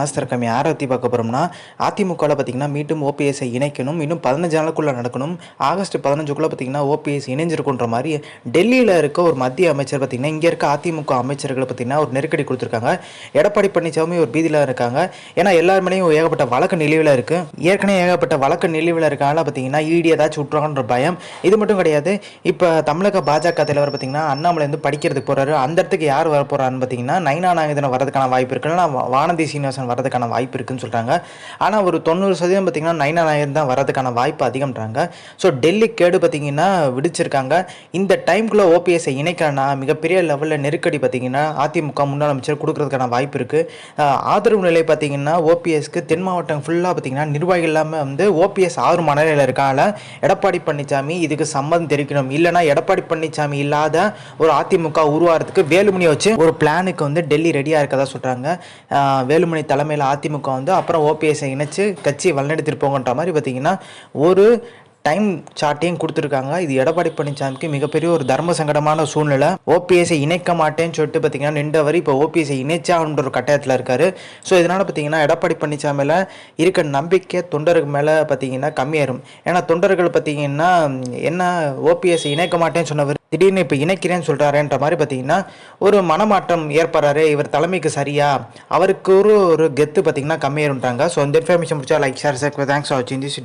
Master கம்மி யாரை பற்றி பார்க்க போகிறோம்னா அதிமுகவில் பார்த்தீங்கன்னா மீண்டும் ஓபிஎஸ்ஐ இணைக்கணும். இன்னும் பதினஞ்சு நாளுக்குள்ளே நடக்கணும். ஆகஸ்ட் பதினஞ்சுக்குள்ளே பார்த்தீங்கன்னா ஓபிஎஸ் இணைஞ்சிருக்குன்ற மாதிரி டெல்லியில் இருக்க ஒரு மத்திய அமைச்சர் பார்த்தீங்கன்னா இங்கே இருக்க அதிமுக அமைச்சர்களை பார்த்தீங்கன்னா ஒரு நெருக்கடி கொடுத்துருக்காங்க. எடப்பாடி பழனிசாமி ஒரு பீதியில் இருக்காங்க. ஏன்னா எல்லாருமேலேயும் ஏகப்பட்ட வழக்கு நிலுவையில் இருக்குது ஏற்கனவே ஏகப்பட்ட வழக்கு நிலுவையில் இருக்கால பார்த்தீங்கன்னா ஈடி ஏதாச்சும் விட்ருவாங்கன்ற பயம். இது மட்டும் கிடையாது. இப்போ தமிழக பாஜக தலைவர் பார்த்தீங்கன்னா அண்ணாமலை வந்து படிக்கிறதுக்கு போகிறாரு அந்த இடத்துக்கு யார் வர போகிறான்னு பார்த்தீங்கன்னா நைனா நாகேந்திரன் வரதுக்கான வாய்ப்பு இருக்குன்னா வானதி சீனிவாசன் வரதுக்கான வாய்ப்பு இருக்குன்னு சொல்கிறாங்க ஆனால் ஒரு தொண்ணூறு சதவீதம் பார்த்தீங்கன்னா நைனா நாயர் தான் வரதுக்கான வாய்ப்பு அதிகம்ன்றாங்க. ஸோ டெல்லி கேடு பார்த்தீங்கன்னா விடிச்சிருக்காங்க. இந்த டைம்குள்ளே ஓபிஎஸ்ஐ இணைக்கலன்னா மிகப்பெரிய லெவலில் நெருக்கடி பார்த்திங்கன்னா அதிமுக முன்னாள் அமைச்சர் கொடுக்கறதுக்கான வாய்ப்பு இருக்குது ஆதரவு நிலை பார்த்திங்கன்னா ஓபிஎஸ்க்கு தென் மாவட்டம் ஃபுல்லாக பார்த்திங்கன்னா நிர்வாகிகள் இல்லாமல் வந்து ஓபிஎஸ் ஆறு மனநிலையில் இருக்கால எடப்பாடி பழனிசாமி இதுக்கு சம்மதம் தெரிவிக்கணும். இல்லைன்னா எடப்பாடி பழனிசாமி இல்லாத ஒரு அதிமுக உருவாகிறதுக்கு வேலுமணியை வச்சு ஒரு பிளானுக்கு வந்து டெல்லி ரெடியாக இருக்கதா சொல்கிறாங்க வேலுமணி தலைமையில் அதிமுக வந்து அப்புறம் ஓபிஎஸ்ஐ இணைச்சு கட்சி வழிநடத்திட்டு போங்கன்ற மாதிரி பார்த்தீங்கன்னா ஒரு டைம் சார்ட்டையும் கொடுத்துருக்காங்க. இது எடப்பாடி பழனிசாமிக்கு மிகப்பெரிய ஒரு தர்ம சங்கடமான சூழ்நிலை. ஓபிஎஸ்ஐ இணைக்க மாட்டேன்னு சொல்லிட்டு பார்த்தீங்கன்னா நின்றவர் இப்போ ஓபிஎஸ்ஐ இணைச்சான்ற ஒரு கட்டாயத்தில் இருக்கார். ஸோ இதனால் பார்த்தீங்கன்னா எடப்பாடி பழனிசாமியில் இருக்க நம்பிக்கை தொண்டருக்கு மேலே பார்த்தீங்கன்னா கம்மியாயிரும். ஏன்னா தொண்டர்கள் பார்த்தீங்கன்னா என்ன ஓபிஎஸ்ஐ இணைக்க மாட்டேன்னு சொன்னவர் திடீர்னு இப்போ இணைக்கிறேன்னு சொல்கிறாருன்ற மாதிரி பார்த்தீங்கன்னா ஒரு மனமாற்றம் ஏற்படுறாரு. இவர் தலைமைக்கு சரியா அவருக்கு ஒரு ஒரு கெத்து பார்த்தீங்கன்னா கம்மியாயிருன்றாங்க. ஸோ இந்த இன்ஃபர்மேஷன் முடிச்சா like share sir thanks for வாட்சிங் திஸ்